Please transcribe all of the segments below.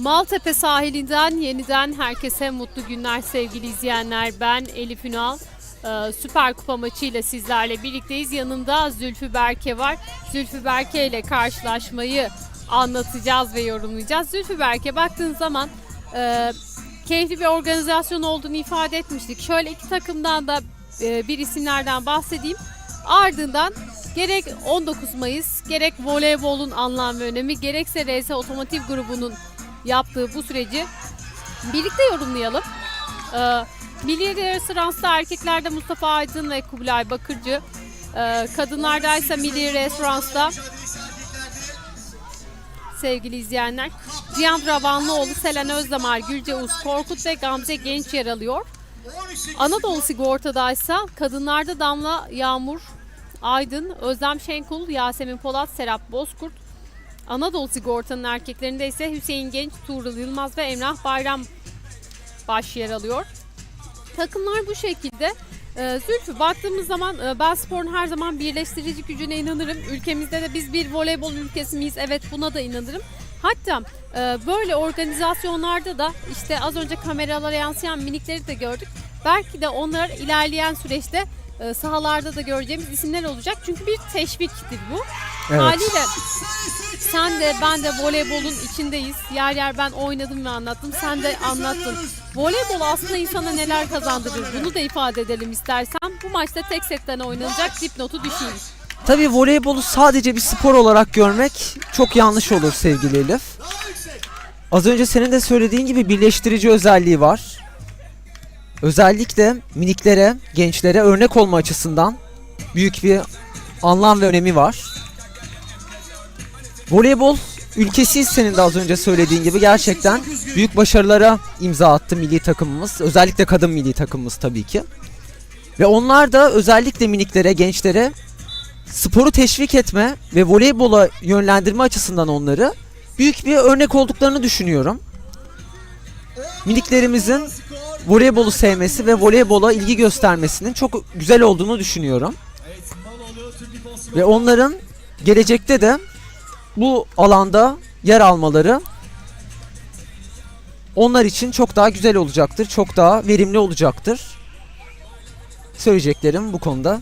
Maltepe sahilinden yeniden herkese mutlu günler sevgili izleyenler. Ben Elif Ünal. Ee, Süper Kupa maçıyla sizlerle birlikteyiz. Yanımda Zülfü Berke var. Zülfü Berke ile karşılaşmayı anlatacağız ve yorumlayacağız. Zülfü Berke baktığın zaman e, keyifli bir organizasyon olduğunu ifade etmiştik. Şöyle iki takımdan da e, bir isimlerden bahsedeyim. Ardından gerek 19 Mayıs, gerek voleybolun anlam ve önemi, gerekse RS Otomotiv grubunun yaptığı bu süreci birlikte yorumlayalım. Ee, Milli Restorans'ta erkeklerde Mustafa Aydın ve Kubilay Bakırcı, ee, kadınlarda ise Milli Restorans'ta sevgili izleyenler Cihan Ravanlıoğlu, Selen Özdamar, Gülce Uz Korkut ve Gamze Genç yer alıyor. Anadolu Sigorta'da ise kadınlarda Damla Yağmur Aydın, Özlem Şenkul, Yasemin Polat, Serap Bozkurt, Anadolu Sigorta'nın erkeklerinde ise Hüseyin Genç, Tuğrul Yılmaz ve Emrah Bayram baş yer alıyor. Takımlar bu şekilde. Ee, Zülfü baktığımız zaman e, ben sporun her zaman birleştirici gücüne inanırım. Ülkemizde de biz bir voleybol ülkesi miyiz? Evet buna da inanırım. Hatta e, böyle organizasyonlarda da işte az önce kameralara yansıyan minikleri de gördük. Belki de onlar ilerleyen süreçte e, sahalarda da göreceğimiz isimler olacak. Çünkü bir teşviktir bu. Evet. Haliyle sen de ben de voleybolun içindeyiz. Yer yer ben oynadım ve anlattım. Sen de anlattın. Voleybol aslında insana neler kazandırır bunu da ifade edelim istersen. Bu maçta tek setten oynanacak dipnotu düşeyim. Tabii voleybolu sadece bir spor olarak görmek çok yanlış olur sevgili Elif. Az önce senin de söylediğin gibi birleştirici özelliği var. Özellikle miniklere, gençlere örnek olma açısından büyük bir anlam ve önemi var. Voleybol ülkesiyiz senin de az önce söylediğin gibi gerçekten büyük başarılara imza attı milli takımımız. Özellikle kadın milli takımımız tabii ki. Ve onlar da özellikle miniklere, gençlere sporu teşvik etme ve voleybola yönlendirme açısından onları büyük bir örnek olduklarını düşünüyorum. Miniklerimizin voleybolu sevmesi ve voleybola ilgi göstermesinin çok güzel olduğunu düşünüyorum. Ve onların gelecekte de bu alanda yer almaları onlar için çok daha güzel olacaktır, çok daha verimli olacaktır. Söyleyeceklerim bu konuda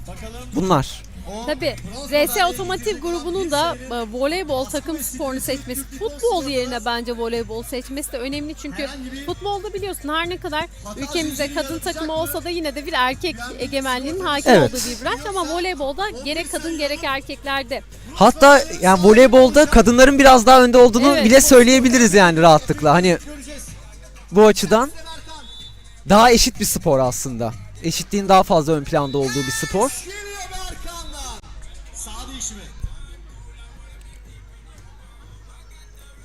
bunlar. Tabi RS Otomotiv grubunun da e, voleybol takım sporunu seçmesi, futbol yerine bence voleybol seçmesi de önemli çünkü futbolda biliyorsun her ne kadar ülkemizde kadın takımı olsa da yine de bir erkek egemenliğinin hakim Evet. olduğu bir branş ama voleybolda gerek kadın gerek erkeklerde Hatta yani voleybolda kadınların biraz daha önde olduğunu Evet. bile söyleyebiliriz yani rahatlıkla. Hani bu açıdan daha eşit bir spor aslında. Eşitliğin daha fazla ön planda olduğu bir spor.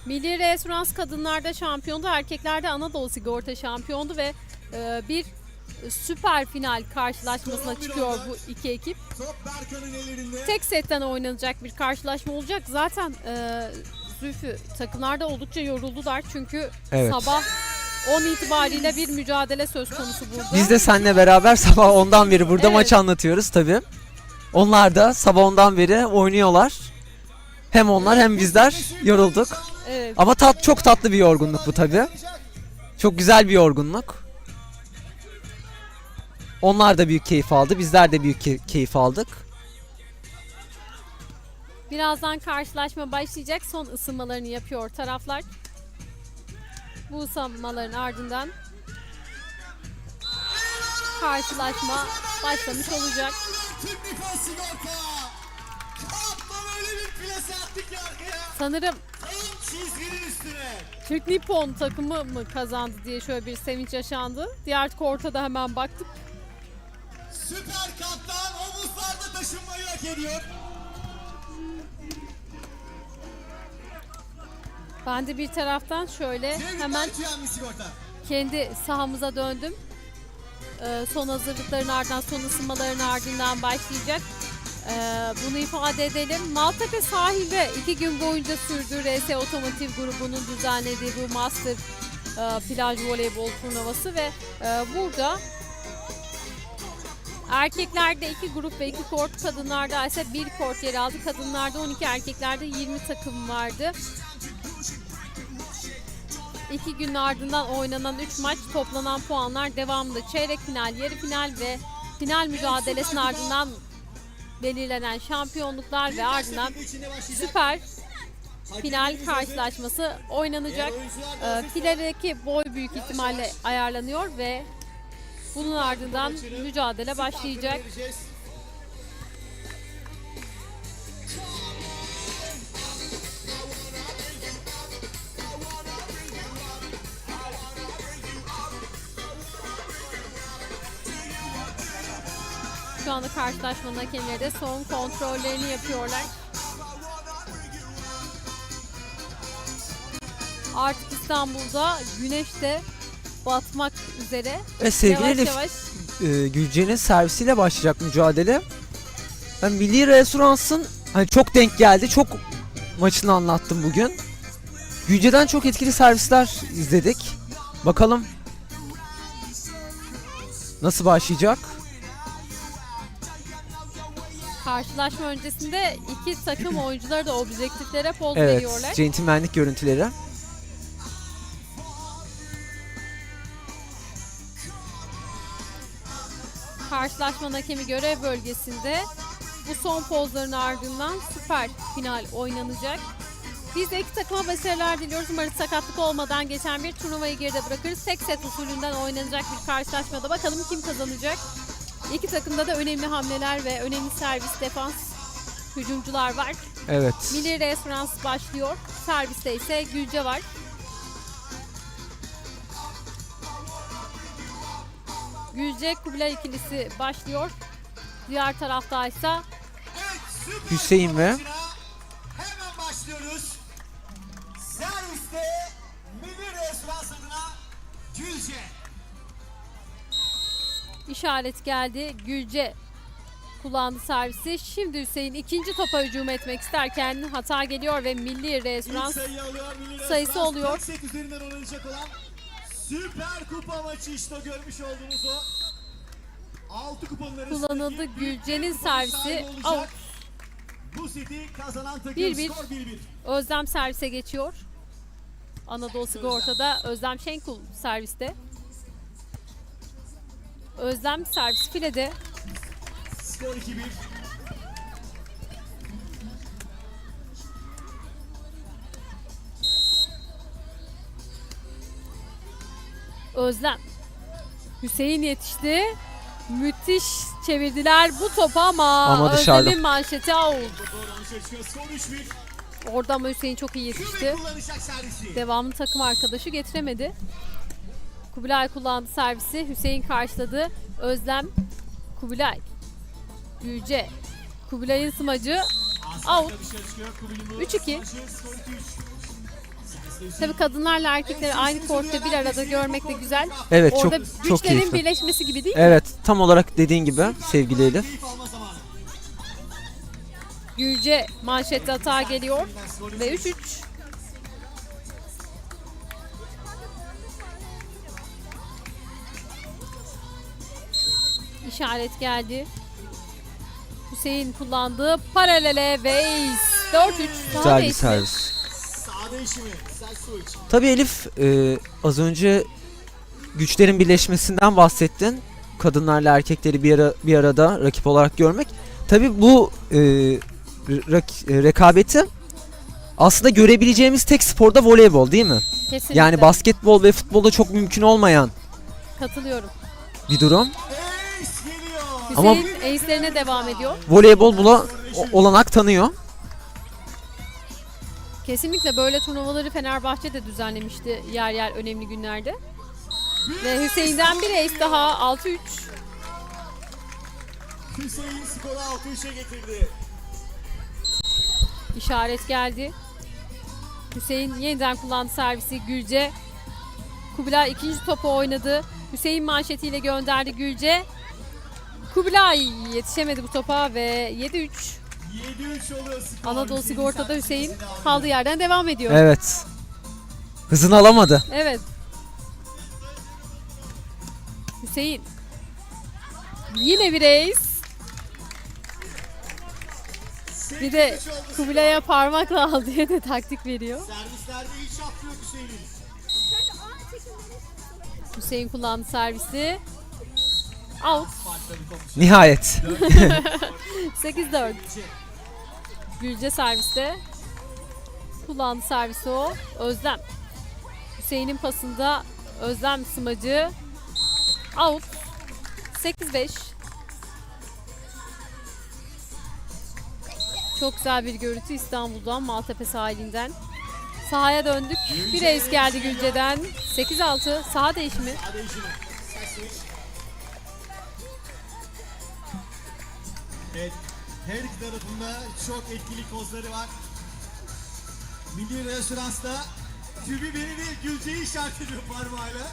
Milli Restoranс kadınlarda şampiyondu, erkeklerde Anadolu Sigorta şampiyondu ve e, bir süper final karşılaşmasına çıkıyor bu iki ekip. Tek setten oynanacak bir karşılaşma olacak. Zaten e, Zülfü takımlarda oldukça yoruldular çünkü Evet. sabah 10 itibariyle bir mücadele söz konusu burada. Biz de seninle beraber sabah ondan beri burada Evet. maç anlatıyoruz tabi. Onlar da sabah ondan beri oynuyorlar. Hem onlar hem bizler yorulduk. Evet. Ama tat çok tatlı bir yorgunluk bu tabi. Çok güzel bir yorgunluk. Onlar da büyük keyif aldı. Bizler de büyük key- keyif aldık. Birazdan karşılaşma başlayacak. Son ısınmalarını yapıyor taraflar. Bu ısınmaların ardından karşılaşma başlamış olacak. Öyle bir plase attı ki arkaya. Sanırım Tam çizginin üstüne. Türk Nippon takımı mı kazandı diye şöyle bir sevinç yaşandı. Diğer korta da hemen baktık. Süper kaptan omuzlarda taşınmayı hak ediyor. Ben de bir taraftan şöyle hemen. Sigorta. kendi sahamıza döndüm. Ee, son hazırlıkların ardından, son ısınmaların ardından başlayacak. Ee, bunu ifade edelim. Maltepe sahilde iki gün boyunca sürdü RS Otomotiv grubunun düzenlediği bu Master e, plaj voleybol turnuvası ve e, burada erkeklerde iki grup ve iki kort, kadınlarda ise bir kort yer aldı. Kadınlarda 12, erkeklerde 20 takım vardı. İki gün ardından oynanan 3 maç toplanan puanlar devamlı. Çeyrek final, yarı final ve final mücadelesinin ardından belirlenen şampiyonluklar ve ardından süper final karşılaşması oynanacak. Filedeki boy büyük ihtimalle ayarlanıyor ve bunun ardından mücadele başlayacak. Şu anda karşılaşmanın hakemleri de son kontrollerini yapıyorlar. Artık İstanbul'da güneş de batmak üzere. Ve sevgili yavaş Elif, yavaş e, Gülce'nin servisiyle başlayacak mücadele. Ben Milli Restorans'ın hani çok denk geldi. Çok maçını anlattım bugün. Gülce'den çok etkili servisler izledik. Bakalım nasıl başlayacak? Karşılaşma öncesinde iki takım oyuncuları da objektiflere poz Evet, veriyorlar. centilmenlik görüntüleri. Karşılaşmanın hakemi görev bölgesinde bu son pozların ardından süper final oynanacak. Biz de iki takıma başarılar diliyoruz. Umarız sakatlık olmadan geçen bir turnuvayı geride bırakırız. Tek set usulünden oynanacak bir karşılaşmada bakalım kim kazanacak. İki takımda da önemli hamleler ve önemli servis defans hücumcular var. Evet. Milli Referans başlıyor. Serviste ise Gülce var. Gülce Kubilay ikilisi başlıyor. Diğer tarafta ise Hüseyin ve- Hemen başlıyoruz. Serviste Milli Restoran adına Gülce. İşaret geldi. Gülce kullandı servisi. Şimdi Hüseyin ikinci topa hücum etmek isterken hata geliyor ve Milli Referans sayıyı alıyor Milli sayısı oluyor. Tek set üzerinden oynanacak olan Süper Kupa maçı işte görmüş olduğunuz o. 6 kupanın arasındaki kullanıldı. Gülce'nin servisi out. Bu seti kazanan takım 1-1. skor 1-1. Özlem servise geçiyor. Anadolu Sigorta'da Özlem Şenkul serviste. Özlem servis filede. Skor 2-1. Özlem. Hüseyin yetişti. Müthiş çevirdiler bu topu ama, Ama. Özlem'in manşeti 3-1. Orada ama Hüseyin çok iyi yetişti. Devamlı takım arkadaşı getiremedi. Kubilay kullandı servisi. Hüseyin karşıladı. Özlem Kubilay. Gülce. Kubilay'ın smacı out. Dışarı çıkıyor. Kubil'in bu 3-2. maçı skor 2-3. Tabii kadınlarla erkekleri aynı kortta bir arada görmek de güzel. Evet Orada çok çok güçlerin keyifli. birleşmesi gibi değil mi? Evet tam olarak dediğin gibi sevgili Elif. Gülce manşette hata geliyor. Ve 3-3. İşaret geldi. Hüseyin kullandığı paralele ve ace. 4-3. Daha Güzel bir servis. Tabii Elif e, az önce güçlerin birleşmesinden bahsettin. Kadınlarla erkekleri bir, ara, bir arada rakip olarak görmek. Tabii bu e, rak- e, rekabeti aslında görebileceğimiz tek sporda voleybol değil mi? Kesinlikle. Yani basketbol ve futbolda çok mümkün olmayan Katılıyorum. bir durum. Hüseyin ace'lerine devam ediyor. Voleybol buna olanak tanıyor. Kesinlikle böyle turnuvaları Fenerbahçe de düzenlemişti yer yer önemli günlerde. Ve Hüseyin'den bir ace daha 6-3. Hüseyin skoru 6-3'e getirdi. İşaret geldi. Hüseyin yeniden kullandı servisi Gülce. Kubilay ikinci topu oynadı. Hüseyin manşetiyle gönderdi Gülce. Kubilay yetişemedi bu topa ve 7-3. 7-3 oluyor skor. Anadolu Sigorta'da Hüseyin aldı. kaldığı yerden devam ediyor. Evet. Hızını alamadı. Evet. Hüseyin. Yine bir ace. Bir de Kubilay'a parmakla al diye de taktik veriyor. Servislerde hiç affı yok Hüseyin'in. Hüseyin kullandı servisi. Out. Nihayet. 8-4. Gülce serviste. Kullandı servisi o. Özlem. Hüseyin'in pasında Özlem smacı. Out. 8-5. Çok güzel bir görüntü İstanbul'dan Maltepe sahilinden. Sahaya döndük. Bir ace geldi Gülce'den. 8-6. Saha değişimi. Hadi işine. Evet. Her iki tarafında çok etkili kozları var. Milli Restorans'ta Kübi beni değil Gülce'yi işaret ediyor parmağıyla.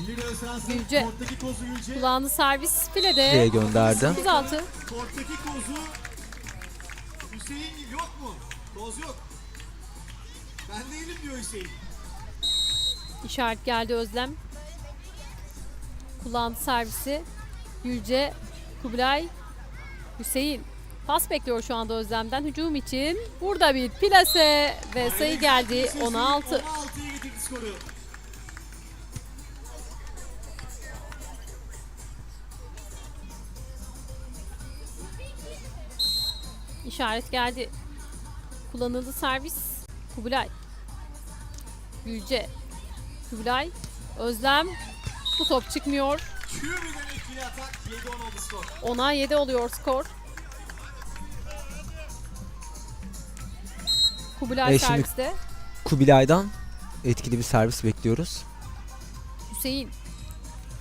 Milli Restorans'ın Gülce. korttaki kozu Gülce. Kullandı servis Diye filede. gönderdi. 9-6. Korttaki kozu Hüseyin yok mu? Koz yok. Ben değilim diyor Hüseyin. İşaret geldi Özlem. Kullandı servisi. Gülce, Kubilay, Hüseyin. Pas bekliyor şu anda Özlem'den hücum için. Burada bir plase ve sayı geldi 10'a 6. 16'ya getirdi skoru. İşaret geldi. Kullanıldı servis. Kubilay. Gülce. Kubilay. Özlem. Bu top çıkmıyor. Kübi'den etkili atak 7-10 oldu skor. 10'a 7 oluyor skor. Kubilay E şimdi- serviste. Kubilay'dan etkili bir servis bekliyoruz. Hüseyin.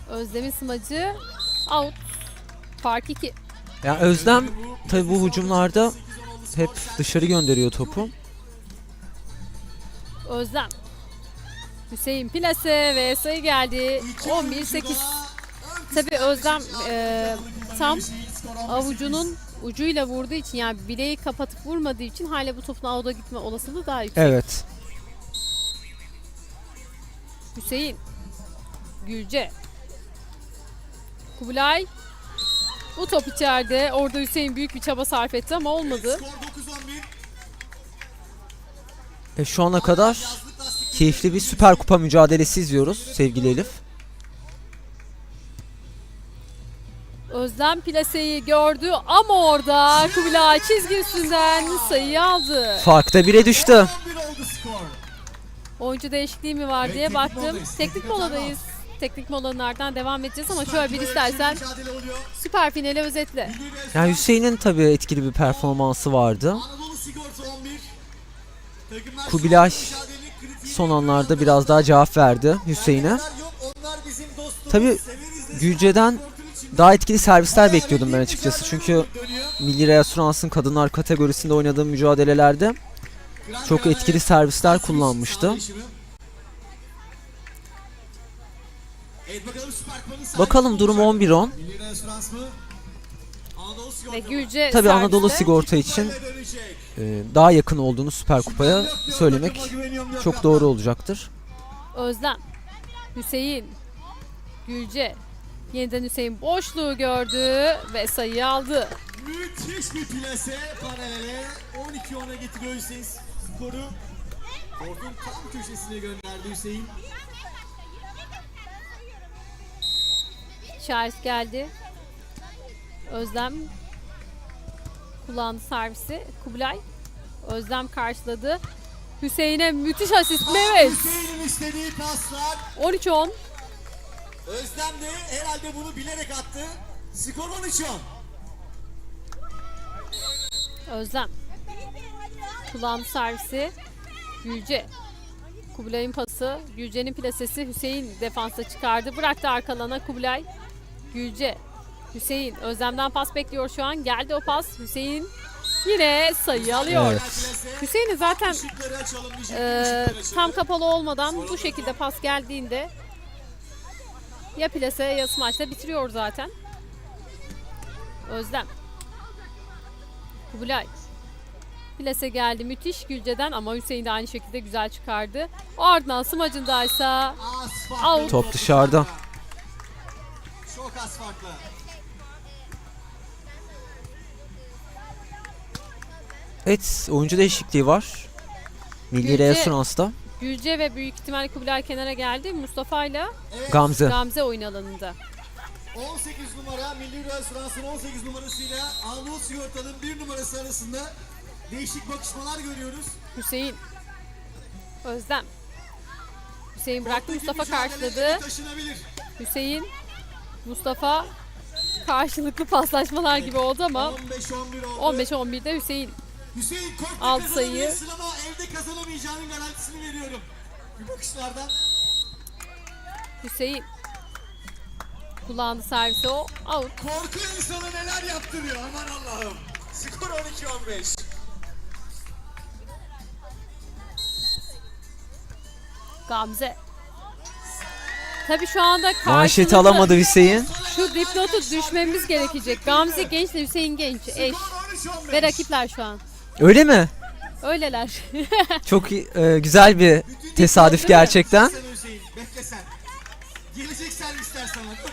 Özlem'in smacı. Out. Fark 2. Yani Özlem tabi bu hücumlarda hep dışarı gönderiyor topu. Özlem. Hüseyin plase ve sayı geldi. 11-8. Tabi Özlem e, tam avucunun ucuyla vurduğu için yani bileği kapatıp vurmadığı için hala bu topun avuda gitme olasılığı daha yüksek. Evet. Hüseyin. Gülce. Kubilay. Bu top içeride. Orada Hüseyin büyük bir çaba sarf etti ama olmadı. Skor 9-11. E, şu ana kadar keyifli bir Süper Kupa mücadelesi izliyoruz sevgili Elif. Özlem plaseyi gördü ama orada Kubilay çizgi üstünden sayıyı aldı. Fark da bire düştü. 11 oldu skor. Oyuncu değişikliği mi var diye baktım. Teknik moladayız. Teknik molalardan devam edeceğiz ama şöyle bir Süper istersen süper finali özetle. Yani Hüseyin'in tabi etkili bir performansı vardı. Anadolu Sigorta 11. Takımlar şu Kubilay Son anlarda biraz daha cevap verdi Hüseyin'e. Tabii Gülce'den. Daha etkili servisler bekliyordum ben açıkçası. Çünkü. Milli Restorans'ın kadınlar kategorisinde oynadığım mücadelelerde çok etkili servisler Servis kullanmıştı. bakalım durum olacak? 11-10. Milli Restoransı mı? Anadolu Sigorta Ve mı? Gülce Tabi Anadolu. Sigorta için e, daha yakın olduğunu Süper Kupa'ya söylemek çok doğru olacaktır. Özlem, Hüseyin, Gülce. Yeniden Hüseyin boşluğu gördü ve sayıyı aldı. Müthiş bir plase paralele 12-10'a getiriyor Hüseyin skoru. Kortun tam köşesine gönderdi Hüseyin. İşaret geldi. Özlem kullandı servisi. Kubilay. Özlem karşıladı. Hüseyin'e müthiş asist Mehmet. Hüseyin'in istediği paslar. 13-10. Özlem de herhalde bunu bilerek attı. Skor 13-10. Özlem. Kullandı servisi. Gülce. Kubilay'ın pası. Gülce'nin plasesi Hüseyin defansa çıkardı. Bıraktı arkalana Kubilay. Gülce. Hüseyin. Özlem'den pas bekliyor şu an. Geldi o pas. Hüseyin yine sayı alıyor. Evet. Hüseyin'i zaten açalım. tam kapalı olmadan bu şekilde pas geldiğinde ya plase ya smaçla bitiriyor zaten. Özlem. Kubilay. Plase geldi müthiş Gülce'den ama Hüseyin de aynı şekilde güzel çıkardı. O ardından smacındaysa Out. Top dışarıda. Çok az farklı. Evet oyuncu değişikliği var. Milli Gülce- Reasurans'ta. Gülce ve büyük ihtimal Kubilay kenara geldi. Mustafa ile Evet. Gamze. Gamze oyun alanında. 18 numara Milli Restorans'ın 18 numarasıyla Anadolu Sigorta'nın 1 numarası arasında değişik bakışmalar görüyoruz. Hüseyin. Özlem. Hüseyin bıraktı. Ortadaki Mustafa mücadele karşıladı. Taşınabilir. Hüseyin. Mustafa. Karşılıklı paslaşmalar gibi oldu ama 15-11 oldu. 15-11'de Hüseyin. Hüseyin korkma Alt kazanabilirsin ama evde kazanamayacağının garantisini veriyorum. Bir bakışlardan. Hüseyin. Kullandı servisi o. Out. Korku insanı neler yaptırıyor aman Allah'ım. Skor 12-15. Gamze. Tabii şu anda Manşeti karşılıklı alamadı Hüseyin. şu dipnotu düşmemiz gerekecek. Gamze genç de Hüseyin genç. Eş. Skor 13-15. Ve rakipler şu an. Öyle mi? Öyleler. Çok iyi- e, güzel bir Bütün tesadüf gerçekten. Sen Hüseyin bekle sen. Gelecek servisler sana dur.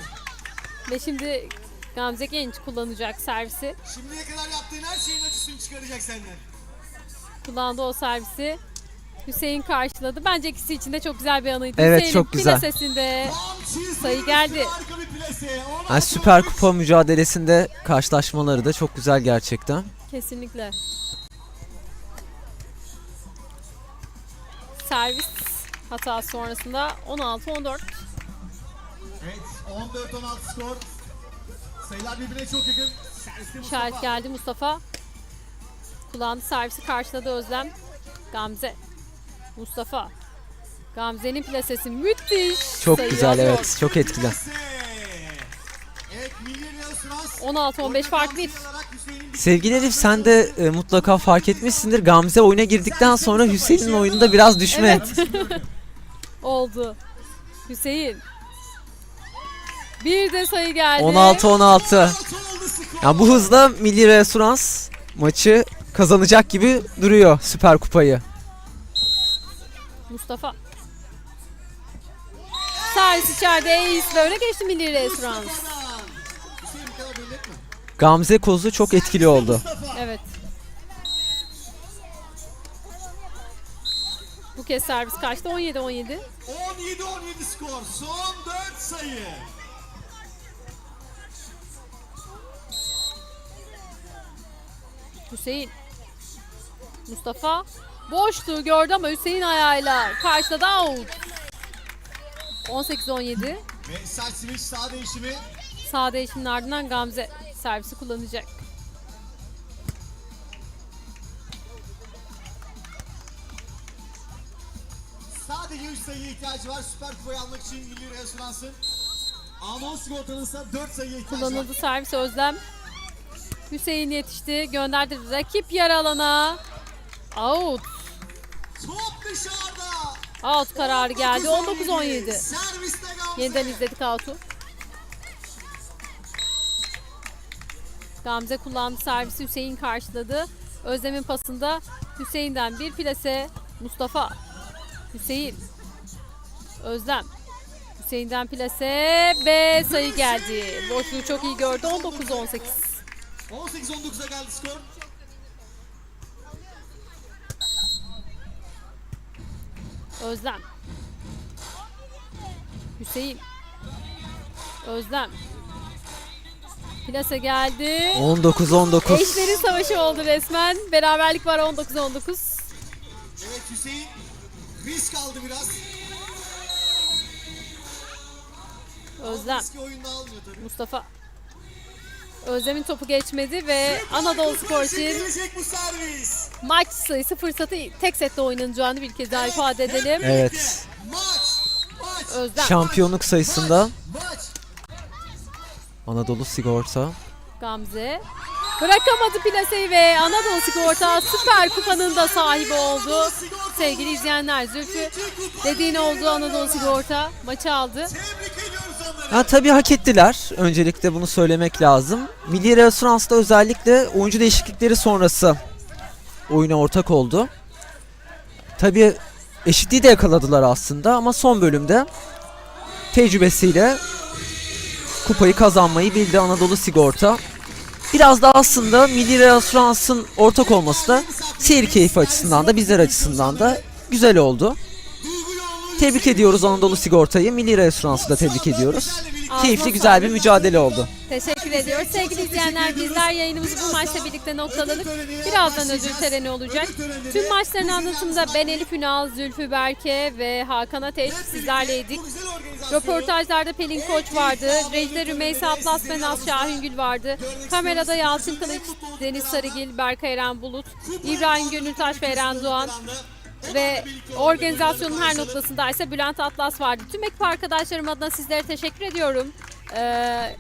Ve şimdi Gamze genç kullanacak servisi. Şimdiye kadar yaptığın her şeyin acısını çıkaracak senden. Kullandı o servisi. Hüseyin karşıladı. Bence ikisi için de çok güzel bir anıydı. Evet, Hüseyin'in çok güzel. Tam çizginin Sayı geldi. harika bir plase. 16 Yani Süper Kupa mücadelesinde karşılaşmaları da çok güzel gerçekten. kesinlikle. Servis hatası sonrasında 16-14. Evet 14-16 skor. Sayılar birbirine çok yakın. Mustafa. İşaret geldi Mustafa. Kullandı servisi karşıladı Özlem. Gamze. Mustafa. Gamze'nin plasesi müthiş. Çok Sayı güzel evet. Çok etkili. Plase. Evet Milli Restoran. 16-15 fark bir. Sevgili Elif sen de e, mutlaka fark etmişsindir. Gamze oyuna girdikten sonra Hüseyin'in oyununda biraz düşme. Oldu. Hüseyin. Bir de sayı geldi. 16-16. Yani bu hızla Milli Reassurans maçı kazanacak gibi duruyor Süper Kupayı. Mustafa. Servis içeride Ace böyle geçti Milli Restoran. Hüseyin bu kadar belli etme. Gamze kozu çok etkili oldu. Evet. Bu kez servis kaçtı? 17-17. 17-17 skor. Son 4 sayı. Hüseyin. Mustafa. Boşluğu gördü ama Hüseyin ayağıyla karşıladı out. 18-17. Ve side switch sağ değişimi. Sağ değişimin ardından Gamze servisi kullanacak. Sadece 3 sayıya ihtiyacı var Süper Kupayı almak için Milli Restorans'ın. Anons sigortanın ise 4 sayıya ihtiyacı var. Kullanıldı servis Özlem. Hüseyin yetişti. Gönderdi rakip yer alana. Out. Top dışarıda. Out kararı geldi. 19-17. Serviste Gamze. Yeniden izledik out'u. Gamze kullandı servisi Hüseyin karşıladı. Özlem'in pasında Hüseyin'den bir plase Mustafa. Hüseyin. Özlem. Hüseyin'den plase ve sayı geldi. Boşluğu çok iyi gördü. 19-18. 18-19'a geldi skor. Özlem. Hüseyin. Özlem. Plase geldi. 19-19. Eşlerin savaşı oldu resmen. Beraberlik var 19-19. Evet Hüseyin risk aldı biraz. Özlem. Riski oyunda almıyor tabii. Mustafa. Özlem'in topu geçmedi ve Anadolu Spor için Gelecek bu servis. maç sayısı fırsatı tek sette oynanacağını bir kez daha ifade edelim. Evet. Maç. Maç. Özlem. Şampiyonluk sayısında Maç. Anadolu Sigorta. Gamze. Bırakamadı plaseyi ve Anadolu Sigorta Süper Kupa'nın da sahibi oldu. Sevgili izleyenler Zülfü dediğin oldu Anadolu Sigorta maçı aldı. Tebrik ediyoruz onları. Ha tabii hak ettiler. Öncelikle bunu söylemek lazım. Milli Restorans'ta özellikle oyuncu değişiklikleri sonrası oyuna ortak oldu. Tabii eşitliği de yakaladılar aslında ama son bölümde tecrübesiyle kupayı kazanmayı bildi Anadolu Sigorta. Biraz da aslında Milli Reasurans'ın ortak olması da seyir keyfi açısından da bizler açısından da güzel oldu. Tebrik ediyoruz Anadolu Sigorta'yı, Milli Reasurans'ı da tebrik ediyoruz. Keyifli güzel bir mücadele oldu. Teşekkür ediyoruz. Sevgili izleyenler bizler yayınımızı bu maçla birlikte noktaladık. Birazdan ödül töreni olacak. Tüm maçların anlatımında ben Elif Ünal, Zülfü Berke ve Hakan Ateş sizlerleydik. Röportajlarda Pelin Koç vardı. Rejde Rümeysa Atlas ve Naz Şahingül vardı. Kamerada Yalçın Kılıç, Deniz Sarıgil, Berkay Eren Bulut, İbrahim Gönültaş ve Eren Doğan ve organizasyonun her noktasında ise Bülent Atlas vardı. Tüm ekip arkadaşlarım adına sizlere teşekkür ediyorum. Ee,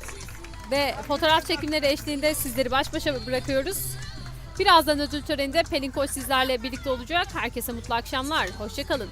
ve fotoğraf çekimleri eşliğinde sizleri baş başa bırakıyoruz. Birazdan ödül töreninde Pelin Koç sizlerle birlikte olacak. Herkese mutlu akşamlar. Hoşçakalın.